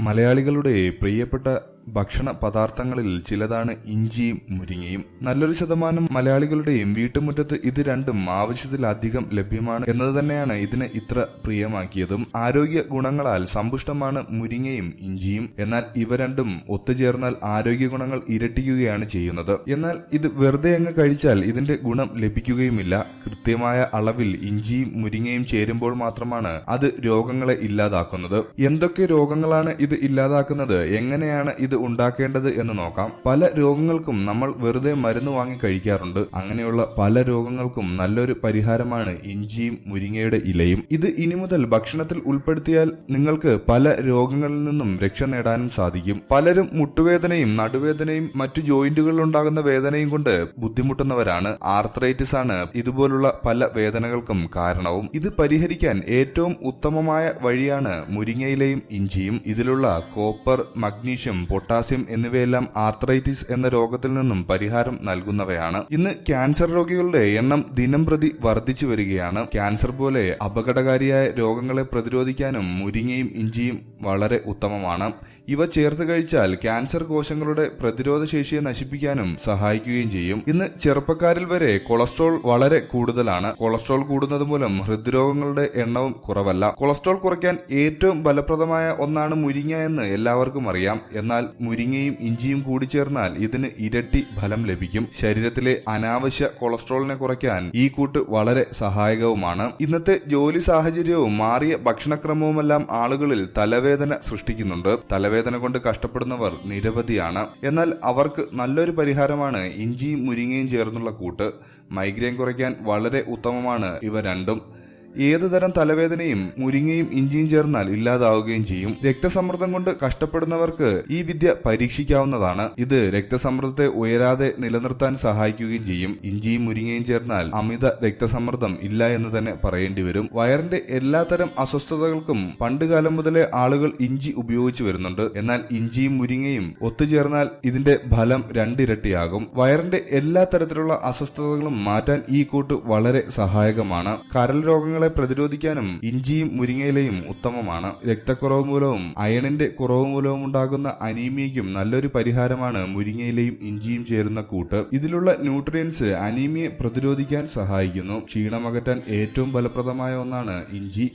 മലയാളികളുടെ പ്രിയപ്പെട്ട ഭക്ഷണ പദാർത്ഥങ്ങളിൽ ചിലതാണ് ഇഞ്ചിയും മുരിങ്ങയും. നല്ലൊരു ശതമാനം മലയാളികളുടെയും വീട്ടുമുറ്റത്ത് ഇത് രണ്ടും ആവശ്യത്തിലധികം ലഭ്യമാണ് എന്നത് തന്നെയാണ് ഇതിനെ ഇത്ര പ്രിയമാക്കിയതും. ആരോഗ്യ ഗുണങ്ങളാൽ സമ്പുഷ്ടമാണ് മുരിങ്ങയും ഇഞ്ചിയും. എന്നാൽ ഇവ രണ്ടും ഒത്തുചേർന്നാൽ ആരോഗ്യ ഗുണങ്ങൾ ഇരട്ടിക്കുകയാണ് ചെയ്യുന്നത്. എന്നാൽ ഇത് വെറുതെ അങ്ങ് കഴിച്ചാൽ ഇതിന്റെ ഗുണം ലഭിക്കുകയുമില്ല. കൃത്യമായ അളവിൽ ഇഞ്ചിയും മുരിങ്ങയും ചേരുമ്പോൾ മാത്രമാണ് അത് രോഗങ്ങളെ ഇല്ലാതാക്കുന്നത്. എന്തൊക്കെ രോഗങ്ങളാണ് ഇത് ഇല്ലാതാക്കുന്നത്? എങ്ങനെയാണ് ഇത് ഉണ്ടാക്കേണ്ടത് എന്ന് നോക്കാം. പല രോഗങ്ങൾക്കും നമ്മൾ വെറുതെ മരുന്ന് വാങ്ങി കഴിക്കാറുണ്ട്. അങ്ങനെയുള്ള പല രോഗങ്ങൾക്കും നല്ലൊരു പരിഹാരമാണ് ഇഞ്ചിയും മുരിങ്ങയുടെ ഇലയും. ഇത് ഇനി മുതൽ ഭക്ഷണത്തിൽ ഉൾപ്പെടുത്തിയാൽ നിങ്ങൾക്ക് പല രോഗങ്ങളിൽ നിന്നും രക്ഷ നേടാനും സാധിക്കും. പലരും മുട്ടുവേദനയും നടുവേദനയും മറ്റു ജോയിന്റുകളിൽ ഉണ്ടാകുന്ന വേദനയും കൊണ്ട് ബുദ്ധിമുട്ടുന്നവരാണ്. ആർത്രൈറ്റിസ് ആണ് ഇതുപോലുള്ള പല വേദനകൾക്കും കാരണവും. ഇത് പരിഹരിക്കാൻ ഏറ്റവും ഉത്തമമായ വഴിയാണ് മുരിങ്ങയിലയും ഇഞ്ചിയും. ഇതിലുള്ള കോപ്പർ മഗ്നീഷ്യം പൊട്ടാസ്യം എന്നിവയെല്ലാം ആർത്രൈറ്റിസ് എന്ന രോഗത്തിൽ നിന്നും പരിഹാരം നൽകുന്നവയാണ്. ഇന്ന് ക്യാൻസർ രോഗികളുടെ എണ്ണം ദിനം പ്രതി വർദ്ധിച്ചു വരികയാണ്. ക്യാൻസർ പോലെ അപകടകാരിയായ രോഗങ്ങളെ പ്രതിരോധിക്കാനും മുരിങ്ങയും ഇഞ്ചിയും വളരെ ഉത്തമമാണ്. ഇവ ചേർത്ത് കഴിച്ചാൽ ക്യാൻസർ കോശങ്ങളുടെ പ്രതിരോധ ശേഷിയെ നശിപ്പിക്കാനും സഹായിക്കുകയും ചെയ്യും. ഇന്ന് ചെറുപ്പക്കാരിൽ വരെ കൊളസ്ട്രോൾ വളരെ കൂടുതലാണ്. കൊളസ്ട്രോൾ കൂടുന്നത് മൂലം ഹൃദ്രോഗങ്ങളുടെ എണ്ണവും കുറവല്ല. കൊളസ്ട്രോൾ കുറയ്ക്കാൻ ഏറ്റവും ഫലപ്രദമായ ഒന്നാണ് മുരിങ്ങ എന്ന് എല്ലാവർക്കും അറിയാം. എന്നാൽ മുരിങ്ങയും ഇഞ്ചിയും കൂടി ചേർന്നാൽ ഇതിന് ഇരട്ടി ഫലം ലഭിക്കും. ശരീരത്തിലെ അനാവശ്യ കൊളസ്ട്രോളിനെ കുറയ്ക്കാൻ ഈ കൂട്ട് വളരെ സഹായകവുമാണ്. ഇന്നത്തെ ജോലി സാഹചര്യവും മാറിയ ഭക്ഷണക്രമവുമെല്ലാം ആളുകളിൽ തലവേദന സൃഷ്ടിക്കുന്നുണ്ട്. തലവേദന കൊണ്ട് കഷ്ടപ്പെടുന്നവർ നിരവധിയാണ്. എന്നാൽ അവർക്ക് നല്ലൊരു പരിഹാരമാണ് ഇഞ്ചിയും മുരിങ്ങയും ചേർന്നുള്ള കൂട്ട്. മൈഗ്രെയിൻ കുറയ്ക്കാൻ വളരെ ഉത്തമമാണ് ഇവ രണ്ടും. ഏത് തരം തലവേദനയും മുരിങ്ങയും ഇഞ്ചിയും ചേർന്നാൽ ഇല്ലാതാവുകയും ചെയ്യും. രക്തസമ്മർദ്ദം കൊണ്ട് കഷ്ടപ്പെടുന്നവർക്ക് ഈ വിദ്യ പരീക്ഷിക്കാവുന്നതാണ്. ഇത് രക്തസമ്മർദ്ദത്തെ ഉയരാതെ നിലനിർത്താൻ സഹായിക്കുകയും ചെയ്യും. ഇഞ്ചിയും മുരിങ്ങയും ചേർന്നാൽ അമിത രക്തസമ്മർദ്ദം ഇല്ല എന്ന് തന്നെ പറയേണ്ടി വരും. വയറിന്റെ എല്ലാത്തരം അസ്വസ്ഥതകൾക്കും പണ്ടുകാലം മുതലേ ആളുകൾ ഇഞ്ചി ഉപയോഗിച്ചു വരുന്നുണ്ട്. എന്നാൽ ഇഞ്ചിയും മുരിങ്ങയും ഒത്തുചേർന്നാൽ ഇതിന്റെ ഫലം രണ്ടിരട്ടിയാകും. വയറിന്റെ എല്ലാ തരത്തിലുള്ള അസ്വസ്ഥതകളും മാറ്റാൻ ഈ കൂട്ട് വളരെ സഹായകമാണ്. കരൾ രോഗങ്ങളെ പ്രതിരോധിക്കാനും ഇഞ്ചിയും മുരിങ്ങയിലയും ഉത്തമമാണ്. രക്തക്കുറവ് മൂലവും അയണിന്റെ കുറവ് മൂലവും ഉണ്ടാകുന്ന അനീമിയയ്ക്കും നല്ലൊരു പരിഹാരമാണ് മുരിങ്ങയിലയും ഇഞ്ചിയും ചേരുന്ന കൂട്ട്. ഇതിലുള്ള ന്യൂട്രിയൻസ് അനീമിയെ പ്രതിരോധിക്കാൻ സഹായിക്കുന്നു. ക്ഷീണമകറ്റാൻ ഏറ്റവും ഫലപ്രദമായ ഒന്നാണ് ഇഞ്ചി.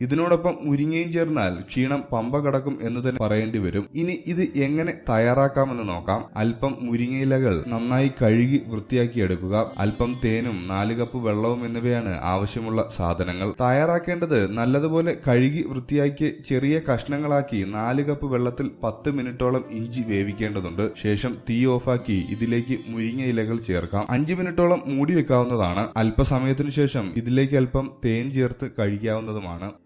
ഇതിനോടൊപ്പം മുരിങ്ങയും ചേർന്നാൽ ക്ഷീണം പമ്പ കടക്കും എന്ന് തന്നെ പറയേണ്ടി വരും. ഇനി ഇത് എങ്ങനെ തയ്യാറാക്കാമെന്ന് നോക്കാം. അല്പം മുരിങ്ങയിലകൾ നന്നായി കഴുകി വൃത്തിയാക്കി എടുക്കുക. അല്പം തേനും നാല് കപ്പ് വെള്ളവും എന്നിവയാണ് ആവശ്യമുള്ള സാധനങ്ങൾ. തയ്യാറാക്കേണ്ടത് നല്ലതുപോലെ കഴുകി വൃത്തിയാക്കി ചെറിയ കഷ്ണങ്ങളാക്കി നാല് കപ്പ് വെള്ളത്തിൽ പത്ത് മിനിറ്റോളം ഇഞ്ചി വേവിക്കേണ്ടതുണ്ട്. ശേഷം തീ ഓഫാക്കി ഇതിലേക്ക് മുരിങ്ങ ഇലകൾ ചേർക്കാം. അഞ്ച് മിനിറ്റോളം മൂടി വെക്കാവുന്നതാണ്. അല്പസമയത്തിനു ശേഷം ഇതിലേക്ക് അല്പം തേൻ ചേർത്ത് കഴിക്കാവുന്നതുമാണ്